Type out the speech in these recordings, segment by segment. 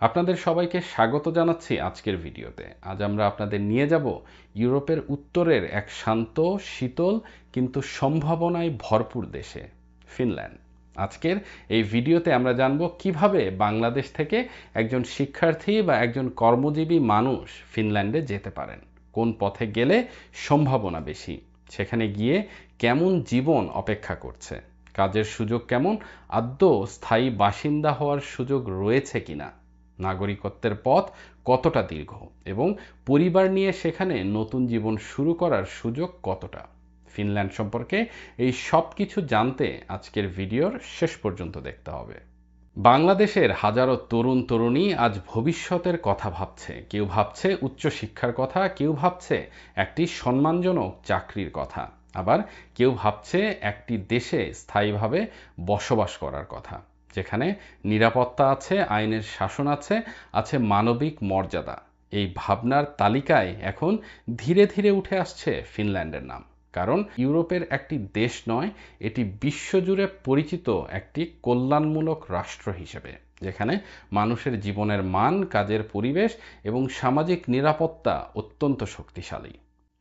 আপনাদের সবাইকে স্বাগত জানাচ্ছি আজকের ভিডিওতে। আজ আমরা আপনাদের নিয়ে যাব ইউরোপের উত্তরের এক শান্ত, শীতল, কিন্তু সম্ভাবনায় ভরপুর দেশে, ফিনল্যান্ড। আজকের এই ভিডিওতে আমরা জানব কীভাবে বাংলাদেশ থেকে একজন শিক্ষার্থী বা একজন কর্মজীবী মানুষ ফিনল্যান্ডে যেতে পারেন, কোন পথে গেলে সম্ভাবনা বেশি, সেখানে গিয়ে কেমন জীবন অপেক্ষা করছে, কাজের সুযোগ কেমন আদ্য স্থায়ী বাসিন্দা হওয়ার সুযোগ রয়েছে কিনা। নাগরিকত্বের পথ কতটা দীর্ঘ এবং পরিবার নিয়ে সেখানে নতুন জীবন শুরু করার সুযোগ কতটা? ফিনল্যান্ড সম্পর্কে এই সব কিছু জানতে আজকের ভিডিওর শেষ পর্যন্ত দেখতে হবে। বাংলাদেশের হাজারো তরুণ তরুণী আজ ভবিষ্যতের কথা ভাবছে। কেউ ভাবছে উচ্চশিক্ষার কথা, কেউ ভাবছে একটি সম্মানজনক চাকরির কথা। আবার কেউ ভাবছে একটি দেশে স্থায়ীভাবে বসবাস করার কথা। যেখানে নিরাপত্তা আছে, আইনের শাসন আছে আছে মানবিক মর্যাদা। এই ভাবনার তালিকায় এখন ধীরে ধীরে উঠে আসছে ফিনল্যান্ডের নাম। কারণ ইউরোপের একটি দেশ নয়, এটি বিশ্বজুড়ে পরিচিত একটি কল্যাণমূলক রাষ্ট্র হিসেবে, যেখানে মানুষের জীবনের মান, কাজের পরিবেশ এবং সামাজিক নিরাপত্তা অত্যন্ত শক্তিশালী।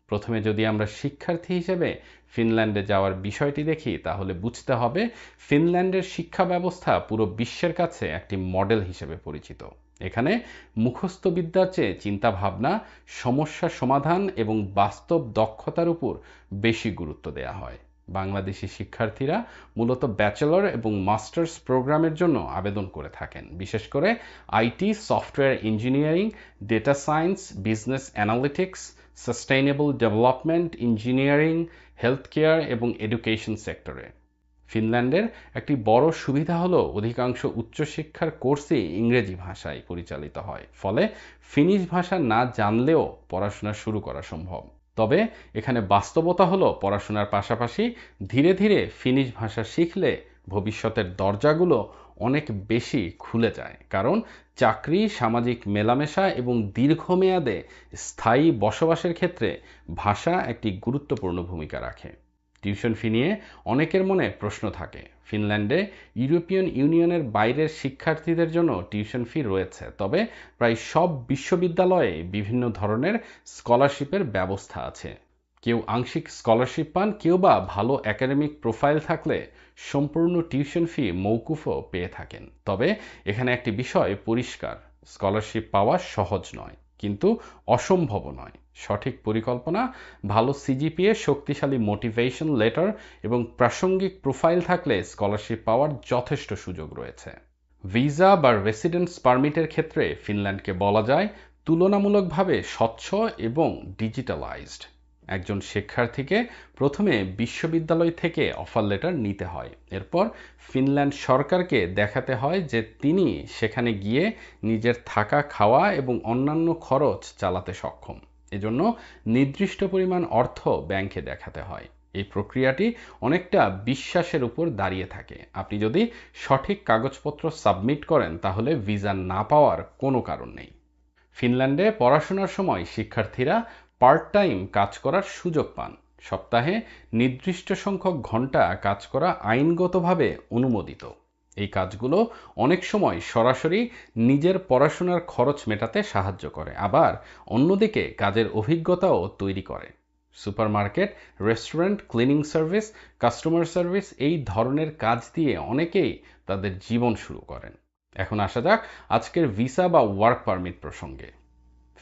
প্রথমে যদি আমরা শিক্ষার্থী হিসেবে ফিনল্যান্ডে যাওয়ার বিষয়টি দেখি, তাহলে বুঝতে হবে ফিনল্যান্ডের শিক্ষা ব্যবস্থা পুরো বিশ্বের কাছে একটি মডেল হিসেবে পরিচিত। এখানে মুখস্থ বিদ্যার চেয়ে চিন্তাভাবনা, সমস্যা সমাধান এবং বাস্তব দক্ষতার উপর বেশি গুরুত্ব দেওয়া হয়। বাংলাদেশি শিক্ষার্থীরা মূলত ব্যাচেলর এবং মাস্টার্স প্রোগ্রামের জন্য আবেদন করে থাকেন। বিশেষ করে IT, software engineering, data science, business analytics sustainable development engineering health care এবং এডুকেশন সেক্টরে ফিনল্যান্ডের একটি বড় সুবিধা হলো, অধিকাংশ উচ্চশিক্ষার কোর্সই ইংরেজি ভাষায় পরিচালিত হয়। ফলে ফিনিশ ভাষা না জানলেও পড়াশোনা শুরু করা সম্ভব। তবে এখানে বাস্তবতা হলো, পড়াশোনার পাশাপাশি ধীরে ধীরে ফিনিশ ভাষা শিখলে ভবিষ্যতের দরজাগুলো অনেক বেশি খুলে যায়। কারণ চাকরি, সামাজিক মেলামেশা এবং দীর্ঘমেয়াদে স্থায়ী বসবাসের ক্ষেত্রে ভাষা একটি গুরুত্বপূর্ণ ভূমিকা রাখে। টিউশন ফি নিয়ে অনেকের মনে প্রশ্ন থাকে, ফিনল্যান্ডে ইউরোপিয়ান ইউনিয়নের বাইরের শিক্ষার্থীদের জন্য টিউশন ফি রয়েছে, তবে প্রায় সব বিশ্ববিদ্যালয়ে বিভিন্ন ধরনের স্কলারশিপের ব্যবস্থা আছে। কেউ আংশিক স্কলারশিপ পান, কেউ বা ভালো একাডেমিক প্রোফাইল থাকলে সম্পূর্ণ টিউশন ফি মৌকুফও পেয়ে থাকেন। তবে এখানে একটি বিষয় পরিষ্কার, স্কলারশিপ পাওয়া সহজ নয়, কিন্তু অসম্ভব নয়। সঠিক পরিকল্পনা, ভালো সিজিপিএ শক্তিশালী মোটিভেশন লেটার এবং প্রাসঙ্গিক প্রোফাইল থাকলে স্কলারশিপ পাওয়ার যথেষ্ট সুযোগ রয়েছে। ভিসা বা রেসিডেন্স পারমিটের ক্ষেত্রে ফিনল্যান্ডকে বলা যায় তুলনামূলকভাবে স্বচ্ছ এবং ডিজিটালাইজড একজন শিক্ষার্থীকে প্রথমে বিশ্ববিদ্যালয় থেকে অফার লেটার নিতে হয়। এরপর ফিনল্যান্ড সরকারকে দেখাতে হয় যে তিনি সেখানে গিয়ে নিজের থাকা, খাওয়া এবং অন্যান্য খরচ চালাতে সক্ষম। এজন্য নির্দিষ্ট পরিমাণ অর্থ ব্যাংকে দেখাতে হয়। এই প্রক্রিয়াটি অনেকটা বিশ্বাসের উপর দাঁড়িয়ে থাকে। আপনি যদি সঠিক কাগজপত্র সাবমিট করেন, তাহলে ভিসা না পাওয়ার কোনো কারণ নেই। ফিনল্যান্ডে পড়াশোনার সময় শিক্ষার্থীরা পার্ট টাইম কাজ করার সুযোগ পান। সপ্তাহে নির্দিষ্ট সংখ্যক ঘণ্টা কাজ করা আইনগতভাবে অনুমোদিত। এই কাজগুলো অনেক সময় সরাসরি নিজের পড়াশোনার খরচ মেটাতে সাহায্য করে, আবার অন্যদিকে কাজের অভিজ্ঞতাও তৈরি করে। Supermarket, restaurant, cleaning service, customer service এই ধরনের কাজ দিয়ে অনেকেই তাদের জীবন শুরু করেন। এখন আসা যাক আজকের ভিসা বা ওয়ার্ক পারমিট প্রসঙ্গে।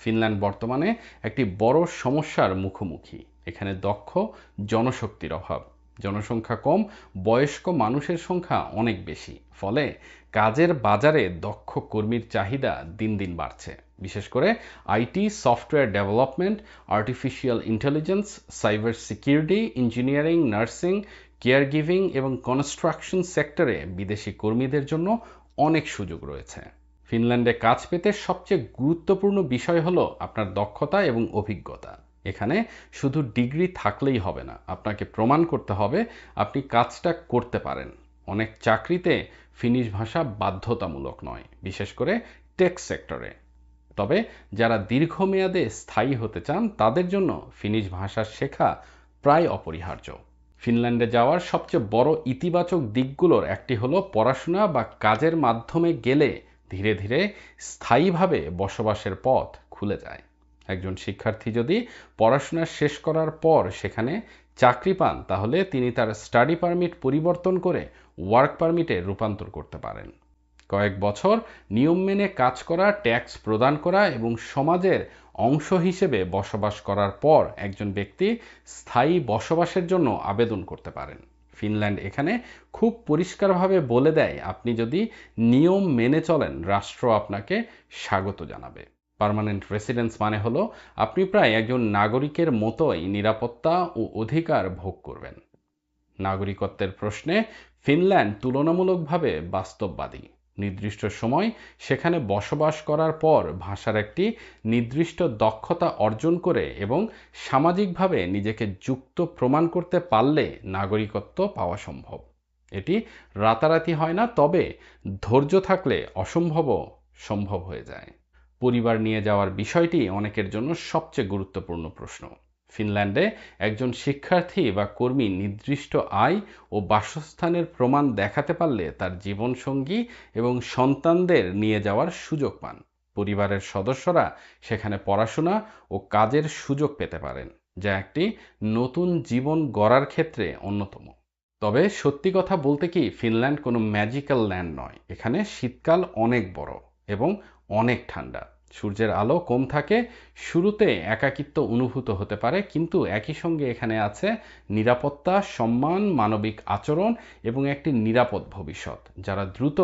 ফিনল্যান্ড বর্তমানে একটি বড় সমস্যার মুখোমুখি। এখানে দক্ষ জনশক্তির অভাব। জনসংখ্যা কম, বয়স্ক মানুষের সংখ্যা অনেক বেশি। ফলে কাজের বাজারে দক্ষ কর্মীর চাহিদা দিন দিন বাড়ছে। বিশেষ করে IT software development, artificial intelligence, cyber security, engineering, nursing care giving এবং কনস্ট্রাকশন সেক্টরে বিদেশি কর্মীদের জন্য অনেক সুযোগ রয়েছে। ফিনল্যান্ডে কাজ পেতে সবচেয়ে গুরুত্বপূর্ণ বিষয় হলো আপনার দক্ষতা এবং অভিজ্ঞতা। এখানে শুধু ডিগ্রি থাকলেই হবে না, আপনাকে প্রমাণ করতে হবে আপনি কাজটা করতে পারেন। অনেক চাকরিতে ফিনিশ ভাষা বাধ্যতামূলক নয়, বিশেষ করে টেক সেক্টরে। তবে যারা দীর্ঘমেয়াদে স্থায়ী হতে চান, তাদের জন্য ফিনিশ ভাষা শেখা প্রায় অপরিহার্য। ফিনল্যান্ডে যাওয়ার সবচেয়ে বড় ইতিবাচক দিকগুলোর একটি হলো পড়াশোনা বা কাজের মাধ্যমে গেলে ধীরে ধীরে স্থায়ীভাবে বসবাসের পথ খুলে যায়। একজন শিক্ষার্থী যদি পড়াশোনা শেষ করার পর সেখানে চাকরি পান, তাহলে তিনি তার স্টাডি পারমিট পরিবর্তন করে ওয়ার্ক পারমিটে রূপান্তর করতে পারেন। কয়েক বছর নিয়ম মেনে কাজ করা, ট্যাক্স প্রদান করা এবং সমাজের অংশ হিসেবে বসবাস করার পর একজন ব্যক্তি স্থায়ী বসবাসের জন্য আবেদন করতে পারেন। ফিনল্যান্ড এখানে খুব পরিষ্কারভাবে বলে দেয়, আপনি যদি নিয়ম মেনে চলেন, রাষ্ট্র আপনাকে স্বাগত জানাবে। পারমানেন্ট রেসিডেন্স মানে হলো, আপনি প্রায় একজন নাগরিকের মতোই নিরাপত্তা ও অধিকার ভোগ করবেন। নাগরিকত্বের প্রশ্নে ফিনল্যান্ড তুলনামূলকভাবে বাস্তববাদী। নির্দিষ্ট সময় সেখানে বসবাস করার পর ভাষার একটি নির্দিষ্ট দক্ষতা অর্জন করে এবং সামাজিকভাবে নিজেকে যুক্ত প্রমাণ করতে পারলে নাগরিকত্ব পাওয়া সম্ভব। এটি রাতারাতি হয় না, তবে ধৈর্য থাকলে অসম্ভবও সম্ভব হয়ে যায়। পরিবার নিয়ে যাওয়ার বিষয়টি অনেকের জন্য সবচেয়ে গুরুত্বপূর্ণ প্রশ্ন। ফিনল্যান্ডে একজন শিক্ষার্থী বা কর্মী নির্দিষ্ট আয় ও বাসস্থানের প্রমাণ দেখাতে পারলে তার জীবনসঙ্গী এবং সন্তানদের নিয়ে যাওয়ার সুযোগ পান। পরিবারের সদস্যরা সেখানে পড়াশোনা ও কাজের সুযোগ পেতে পারেন, যা একটি নতুন জীবন গড়ার ক্ষেত্রে অন্যতম। তবে সত্যি কথা বলতে কি, ফিনল্যান্ড কোনো ম্যাজিক্যাল ল্যান্ড নয়। এখানে শীতকাল অনেক বড় এবং অনেক ঠান্ডা। সূর্যের আলো কম থাকে, শুরুতে একাকিত্ব অনুভূত হতে পারে, কিন্তু একই সঙ্গে এখানে আছে নিরাপত্তা, সম্মান, মানবিক আচরণ এবং একটি নিরাপদ ভবিষ্যৎ। যারা দ্রুত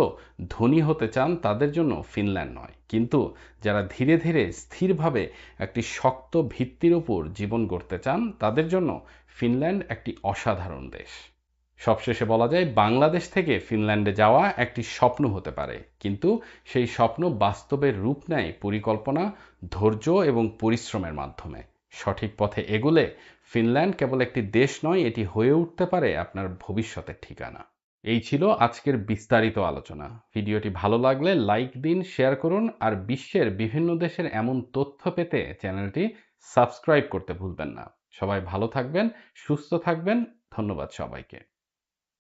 ধনী হতে চান তাদের জন্য ফিনল্যান্ড নয়, কিন্তু যারা ধীরে ধীরে স্থিরভাবে একটি শক্ত ভিত্তির উপর জীবন গড়তে চান তাদের জন্য ফিনল্যান্ড একটি অসাধারণ দেশ। সবশেষে বলা যায় বাংলাদেশ থেকে ফিনল্যান্ডে যাওয়া একটি স্বপ্ন হতে পারে। কিন্তু সেই স্বপ্ন বাস্তবের রূপ নেয় পরিকল্পনা, ধৈর্য এবং পরিশ্রমের মাধ্যমে। সঠিক পথে এগুলে ফিনল্যান্ড কেবল একটি দেশ নয়, এটি হয়ে উঠতে পারে আপনার ভবিষ্যতের ঠিকানা। এই ছিল আজকের বিস্তারিত আলোচনা। ভিডিওটি ভালো লাগলে লাইক দিন, শেয়ার করুন আর বিশ্বের বিভিন্ন দেশের এমন তথ্য পেতে চ্যানেলটি সাবস্ক্রাইব করতে ভুলবেন না। সবাই ভালো থাকবেন, সুস্থ থাকবেন। ধন্যবাদ সবাইকে।